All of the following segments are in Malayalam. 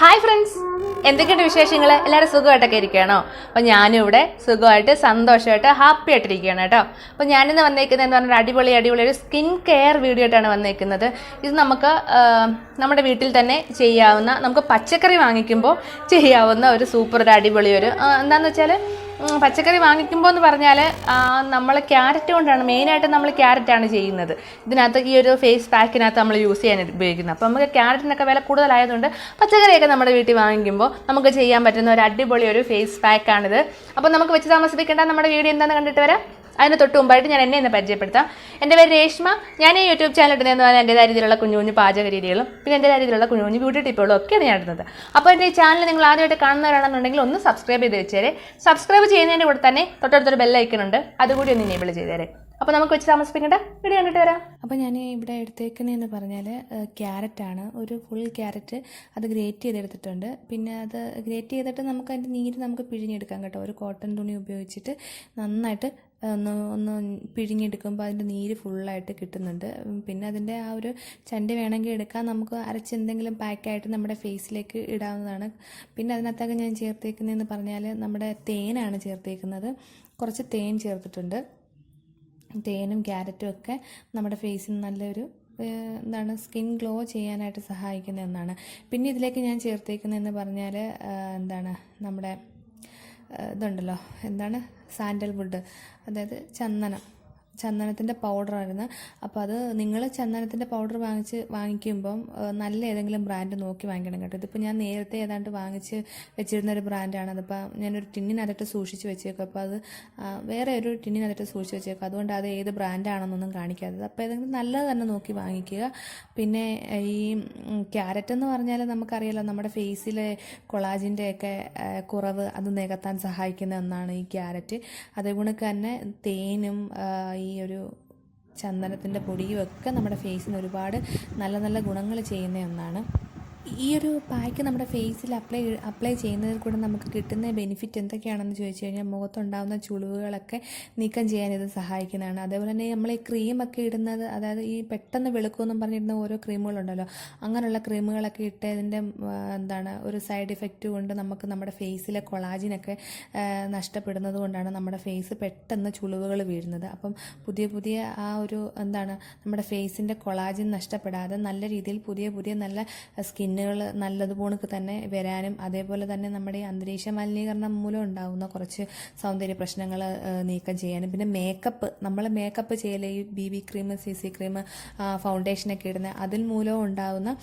ഹായ് ഫ്രണ്ട്സ് എന്തൊക്കെയുണ്ട് വിശേഷങ്ങൾ എല്ലാവരും സുഖമായിട്ടൊക്കെ ഇരിക്കുകയാണോ? അപ്പോൾ ഞാനും ഇവിടെ സുഖമായിട്ട് സന്തോഷമായിട്ട് ഹാപ്പി ആയിട്ടിരിക്കുകയാണ് കേട്ടോ. അപ്പോൾ ഞാനിന്ന് വന്നേക്കുന്നത് എന്ന് പറഞ്ഞാൽ അടിപൊളി അടിപൊളി ഒരു സ്കിൻ കെയർ വീഡിയോ ആയിട്ടാണ് വന്നേക്കുന്നത്. ഇത് നമുക്ക് നമ്മുടെ വീട്ടിൽ തന്നെ ചെയ്യാവുന്ന നമുക്ക് പച്ചക്കറി വാങ്ങിക്കുമ്പോൾ ചെയ്യാവുന്ന ഒരു സൂപ്പർ ഒരു അടിപൊളി ഒരു എന്താണെന്ന് വെച്ചാൽ പച്ചക്കറി വാങ്ങിക്കുമ്പോൾ എന്ന് പറഞ്ഞാൽ നമ്മൾ ക്യാരറ്റ് കൊണ്ടാണ് മെയിനായിട്ട് നമ്മൾ ക്യാരറ്റാണ് ചെയ്യുന്നത്. ഇതിനകത്ത് ഈ ഒരു ഫേസ് പാക്കിനകത്ത് നമ്മൾ യൂസ് ചെയ്യാൻ ഉപയോഗിക്കുന്നത്. അപ്പോൾ നമുക്ക് ക്യാരറ്റിനൊക്കെ വില കൂടുതലായതുകൊണ്ട് പച്ചക്കറിയൊക്കെ നമ്മുടെ വീട്ടിൽ വാങ്ങിക്കുമ്പോൾ നമുക്ക് ചെയ്യാൻ പറ്റുന്ന ഒരു അടിപൊളി ഒരു ഫേസ് പാക്കാണിത് അപ്പോൾ നമുക്ക് വെച്ച് താമസിപ്പിക്കേണ്ട നമ്മുടെ വീഡിയോ എന്താണെന്ന് കണ്ടിട്ട് വരാം. അതിന് തൊട്ട് മുമ്പായിട്ട് ഞാൻ എന്നെ ഒന്ന് പരിചയപ്പെടുത്താം. എന്റെ പേര് രേഷ്മ. ഞാൻ ഈ യൂട്യൂബ് ചാനൽ ഇടുന്നതെന്ന് പറഞ്ഞാൽ എന്റെ രീതിയിലുള്ള കുഞ്ഞു കുഞ്ഞു പാചക രീതികളും പിന്നെ എന്റെ രീതിയിലുള്ള കുഞ്ഞു കുഞ്ഞു ബ്യൂട്ടി ടിപ്പുകളും ഒക്കെയാണ് ഞാൻ ഇടുന്നത്. അപ്പോൾ എന്റെ ഈ ചാനൽ നിങ്ങൾ ആദ്യമായിട്ട് കാണുന്നവരാണെന്നുണ്ടെങ്കിൽ ഒന്ന് സബ്സ്ക്രൈബ് ചെയ്ത് വെച്ചേരെ. സബ്സ്ക്രൈബ് ചെയ്യുന്നതിന്റെ കൂടെ തന്നെ തൊട്ടടുത്തൊരു ബെല്ലൈക്കൺ ഉണ്ട്. അതുകൂടി ഒന്ന് എനേബിൾ ചെയ്തേരെ. അപ്പോൾ നമുക്ക് വെച്ച് താമസിപ്പിക്കേണ്ട വീഡിയോ കണ്ടിട്ട് വരാം. അപ്പോൾ ഞാൻ ഇവിടെ എടുത്തേക്കുന്നതെന്ന് പറഞ്ഞാൽ ക്യാരറ്റാണ്. ഒരു ഫുൾ ക്യാരറ്റ് അത് ഗ്രേറ്റ് ചെയ്തെടുത്തിട്ടുണ്ട്. പിന്നെ അത് ഗ്രേറ്റ് ചെയ്തിട്ട് നമുക്ക് അതിന്റെ നീര് നമുക്ക് പിഴിഞ്ഞെടുക്കാം കേട്ടോ. ഒരു കോട്ടൺ തുണി ഉപയോഗിച്ചിട്ട് നന്നായിട്ട് ഒന്ന് ഒന്ന് പിഴിഞ്ഞെടുക്കുമ്പോൾ അതിന്റെ നീര് ഫുള്ളായിട്ട് കിട്ടുന്നുണ്ട്. പിന്നെ അതിന്റെ ആ ഒരു ചണ്ടി വേണമെങ്കിൽ എടുക്കാം. നമുക്ക് അരച്ച് എന്തെങ്കിലും പാക്കായിട്ട് നമ്മുടെ ഫേസിലേക്ക് ഇടാവുന്നതാണ്. പിന്നെ അതിനകത്തൊക്കെ ഞാൻ ചേർത്തേക്കുന്നതെന്ന് പറഞ്ഞാൽ നമ്മുടെ തേനാണ് ചേർത്തേക്കുന്നത്. കുറച്ച് തേൻ ചേർത്തിട്ടുണ്ട്. തേനും ക്യാരറ്റും ഒക്കെ നമ്മുടെ ഫേസിന് നല്ലൊരു എന്താണ് സ്കിൻ ഗ്ലോ ചെയ്യാനായിട്ട് സഹായിക്കുന്ന ഒന്നാണ്. പിന്നെ ഇതിലേക്ക് ഞാൻ ചേർത്തേക്കുന്നതെന്ന് പറഞ്ഞാൽ എന്താണ് നമ്മുടെ ഇതുണ്ടല്ലോ എന്താണ് സാൻഡൽവുഡ് അതായത് ചന്ദനം. ചന്ദനത്തിന്റെ പൗഡറായിരുന്നു അപ്പോൾ അത് നിങ്ങൾ ചന്ദനത്തിന്റെ പൗഡർ വാങ്ങിച്ച് വാങ്ങിക്കുമ്പം നല്ല ഏതെങ്കിലും ബ്രാൻഡ് നോക്കി വാങ്ങിക്കണം കേട്ടോ. ഇതിപ്പോൾ ഞാൻ നേരത്തെ ഏതാണ്ട് വാങ്ങിച്ച് വെച്ചിരുന്ന ഒരു ബ്രാൻഡാണ് അതിപ്പോൾ ഞാനൊരു ടിന്നിനകത്തിട്ട് സൂക്ഷിച്ച് വെച്ചേക്കും. അപ്പോൾ അത് വേറെ ഒരു ടിന്നിനകത്തിട്ട് സൂക്ഷിച്ച് വെച്ചേക്കും. അതുകൊണ്ട് അത് ഏത് ബ്രാൻഡാണെന്നൊന്നും കാണിക്കാത്തത്. അപ്പോൾ ഏതെങ്കിലും നല്ലത് തന്നെ നോക്കി വാങ്ങിക്കുക. പിന്നെ ഈ ക്യാരറ്റ് എന്ന് പറഞ്ഞാൽ നമുക്കറിയാലോ നമ്മുടെ ഫേസിലെ കൊളാജിന്റെ ഒക്കെ കുറവ് അത് നികത്താൻ സഹായിക്കുന്ന ഒന്നാണ് ഈ ക്യാരറ്റ് അതേപോലെ തന്നെ തേനും ഈ ഒരു ചന്ദനത്തിന്റെ പൊടിയും ഒക്കെ നമ്മുടെ ഫേസിന് ഒരുപാട് നല്ല നല്ല ഗുണങ്ങൾ ചെയ്യുന്ന ഒന്നാണ്. ഈ ഒരു പാക്ക് നമ്മുടെ ഫേസിൽ അപ്ലൈ അപ്ലൈ ചെയ്യുന്നതിൽ കൂടെ നമുക്ക് കിട്ടുന്ന ബെനിഫിറ്റ് എന്തൊക്കെയാണെന്ന് ചോദിച്ചു കഴിഞ്ഞാൽ മുഖത്തുണ്ടാകുന്ന ചുളിവുകളൊക്കെ നീക്കം ചെയ്യാൻ ഇത് സഹായിക്കുന്നതാണ്. അതേപോലെ തന്നെ നമ്മൾ ഈ ക്രീമൊക്കെ ഇടുന്നത് അതായത് ഈ പെട്ടെന്ന് വെളുക്കുമെന്നും പറഞ്ഞിരുന്ന ഓരോ ക്രീമുകളുണ്ടല്ലോ അങ്ങനെയുള്ള ക്രീമുകളൊക്കെ ഇട്ട് ഇതിന്റെ എന്താണ് ഒരു സൈഡ് ഇഫക്റ്റ് കൊണ്ട് നമുക്ക് നമ്മുടെ ഫേസിലെ കൊളാജിനൊക്കെ നഷ്ടപ്പെടുന്നത് കൊണ്ടാണ് നമ്മുടെ ഫേസ് പെട്ടെന്ന് ചുളിവുകൾ വീഴുന്നത്. അപ്പം പുതിയ പുതിയ ആ ഒരു എന്താണ് നമ്മുടെ ഫേസിന്റെ കൊളാജിൻ നഷ്ടപ്പെടാതെ നല്ല രീതിയിൽ പുതിയ പുതിയ നല്ല സ്കിന്നുകൾ നല്ലതുപോലെ തന്നെ വരാനും അതേപോലെ തന്നെ നമ്മുടെ അന്തരീക്ഷ മലിനീകരണം മൂലം ഉണ്ടാകുന്ന കുറച്ച് സൗന്ദര്യ പ്രശ്നങ്ങൾ നീക്കം ചെയ്യാനും. പിന്നെ മേക്കപ്പ് നമ്മൾ മേക്കപ്പ് ചെയ്യൽ ഈ B B cream C C cream ഫൗണ്ടേഷനൊക്കെ ഇടുന്ന അതിൽ മൂലം ഉണ്ടാകുന്ന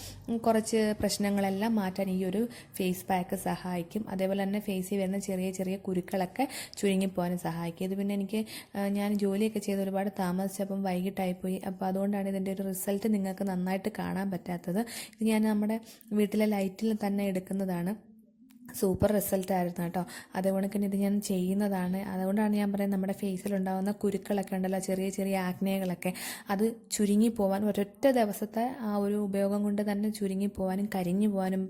കുറച്ച് പ്രശ്നങ്ങളെല്ലാം മാറ്റാൻ ഈ ഒരു ഫേസ് പാക്ക് സഹായിക്കും. അതേപോലെ തന്നെ ഫേസിൽ വരുന്ന ചെറിയ ചെറിയ കുരുക്കളൊക്കെ ചുരുങ്ങിപ്പോകാനും സഹായിക്കും. ഇത് പിന്നെ എനിക്ക് ഞാൻ ജോലിയൊക്കെ ചെയ്ത് ഒരുപാട് താമസിച്ചപ്പം വൈകിട്ടായിപ്പോയി. അപ്പോൾ അതുകൊണ്ടാണ് ഇതിന്റെ ഒരു റിസൾട്ട് നിങ്ങൾക്ക് നന്നായിട്ട് കാണാൻ പറ്റാത്തത്. ഇത് ഞാൻ നമ്മുടെ വീട്ടിലെ ലൈറ്റിൽ തന്നെ എടുക്കുന്നതാണ്. സൂപ്പർ റിസൾട്ട് ആയിരുന്നു കേട്ടോ. അതേപോലെ തന്നെ ഇത് ഞാൻ ചെയ്യുന്നതാണ്. അതുകൊണ്ടാണ് ഞാൻ പറയുന്നത് നമ്മുടെ ഫേസിലുണ്ടാകുന്ന കുരുക്കളൊക്കെ ഉണ്ടല്ലോ ചെറിയ ചെറിയ ആഗ്നേയകളൊക്കെ അത് ചുരുങ്ങി പോകാൻ ഒരൊറ്റ ദിവസത്തെ ആ ഒരു ഉപയോഗം കൊണ്ട് തന്നെ ചുരുങ്ങി പോകാനും കരിഞ്ഞു പോകാനും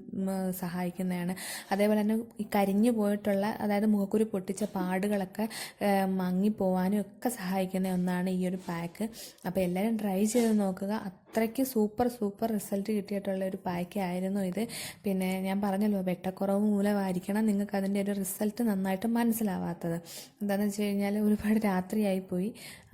സഹായിക്കുന്നതാണ്. അതേപോലെ തന്നെ ഈ കരിഞ്ഞു പോയിട്ടുള്ള അതായത് മുഖക്കുരു പൊട്ടിച്ച പാടുകളൊക്കെ മങ്ങിപ്പോവാനും ഒക്കെ സഹായിക്കുന്ന ഒന്നാണ് ഈ ഒരു പാക്ക്. അപ്പോൾ എല്ലാവരും ട്രൈ ചെയ്ത് നോക്കുക. അത്രയ്ക്ക് സൂപ്പർ സൂപ്പർ റിസൾട്ട് കിട്ടിയിട്ടുള്ള ഒരു പാക്ക് ആയിരുന്നു ഇത്. പിന്നെ ഞാൻ പറഞ്ഞല്ലോ വെട്ടക്കുറവ് മൂലമായിരിക്കണം നിങ്ങൾക്ക് അതിന്റെ ഒരു റിസൾട്ട് നന്നായിട്ട് മനസ്സിലാവാത്തത്. എന്താണെന്ന് വെച്ച് കഴിഞ്ഞാൽ ഒരുപാട് രാത്രിയായി പോയി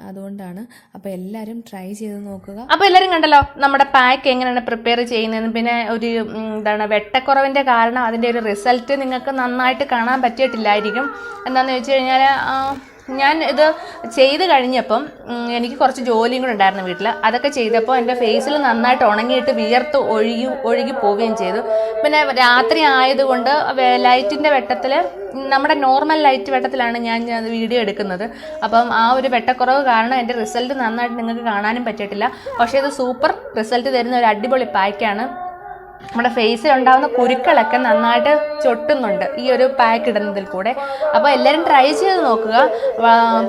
അതുകൊണ്ടാണ് അപ്പോൾ എല്ലാവരും ട്രൈ ചെയ്ത് നോക്കുക. അപ്പോൾ എല്ലാവരും കണ്ടല്ലോ നമ്മുടെ പാക്ക് എങ്ങനെയാണ് പ്രിപ്പയർ ചെയ്യുന്നതെന്ന്. പിന്നെ ഒരു എന്താണ് വെട്ടക്കുറവിന്റെ കാരണം അതിന്റെ ഒരു റിസൾട്ട് നിങ്ങൾക്ക് നന്നായിട്ട് കാണാൻ പറ്റിയിട്ടില്ലായിരിക്കും. എന്താണെന്ന് വെച്ച് കഴിഞ്ഞാൽ ഞാൻ ഇത് ചെയ്ത് കഴിഞ്ഞപ്പം എനിക്ക് കുറച്ച് ജോലിയും കൂടെ ഉണ്ടായിരുന്നു വീട്ടിൽ അതൊക്കെ ചെയ്തപ്പോൾ എന്റെ ഫേസിൽ നന്നായിട്ട് ഉണങ്ങിയിട്ട് വിയർത്ത് ഒഴുകി ഒഴുകി പോവുകയും ചെയ്തു. പിന്നെ രാത്രി ആയതുകൊണ്ട് ലൈറ്റിന്റെ വെട്ടത്തിൽ നമ്മുടെ നോർമൽ ലൈറ്റ് വെട്ടത്തിലാണ് ഞാൻ വീഡിയോ എടുക്കുന്നത്. അപ്പം ആ ഒരു വെട്ടക്കുറവ് കാരണം എന്റെ റിസൾട്ട് നന്നായിട്ട് നിങ്ങൾക്ക് കാണാനും പറ്റിയിട്ടില്ല. പക്ഷേ ഇത് സൂപ്പർ റിസൾട്ട് തരുന്ന ഒരു അടിപൊളി പാക്കാണ് നമ്മുടെ ഫേസിൽ ഉണ്ടാകുന്ന കുരുക്കളൊക്കെ നന്നായിട്ട് ചൊട്ടുന്നുണ്ട്. ഈ ഒരു പാക്ക് ഇടുന്നതിൽ കൂടെ. അപ്പോൾ എല്ലാവരും ട്രൈ ചെയ്ത് നോക്കുക.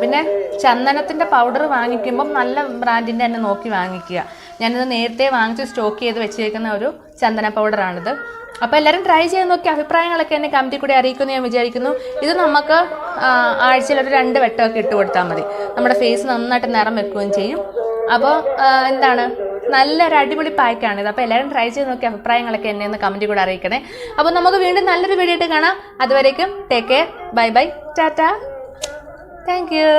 പിന്നെ ചന്ദനത്തിന്റെ പൗഡർ വാങ്ങിക്കുമ്പം നല്ല ബ്രാൻഡിന്റെ തന്നെ നോക്കി വാങ്ങിക്കുക. ഞാനിത് നേരത്തെ വാങ്ങിച്ച് സ്റ്റോക്ക് ചെയ്ത് വെച്ചേക്കുന്ന ഒരു ചന്ദന പൗഡറാണിത് അപ്പോൾ എല്ലാവരും ട്രൈ ചെയ്ത് നോക്കി. അഭിപ്രായങ്ങളൊക്കെ എന്നെ കമന്റിൽ കൂടി അറിയിക്കുമെന്ന് ഞാൻ വിചാരിക്കുന്നു. ഇത് നമുക്ക് ആഴ്ചയിൽ ഒരു രണ്ട് വെട്ടമൊക്കെ ഇട്ട് കൊടുത്താൽ മതി. നമ്മുടെ ഫേസ് നന്നായിട്ട് നിറം വെക്കുകയും ചെയ്യും. അപ്പോൾ എന്താണ്? നല്ലൊരു അടിപൊളി പാക്കാണ് ഇത്. അപ്പോൾ എല്ലാവരും ട്രൈ ചെയ്ത് നോക്കി അഭിപ്രായങ്ങളൊക്കെ എന്നെ ഒന്ന് കമന്റ് കൂടെ അറിയിക്കണേ. അപ്പോൾ നമുക്ക് വീണ്ടും നല്ലൊരു വീഡിയോ ആയിട്ട് കാണാം. അതുവരേക്കും take care bye bye tata thank you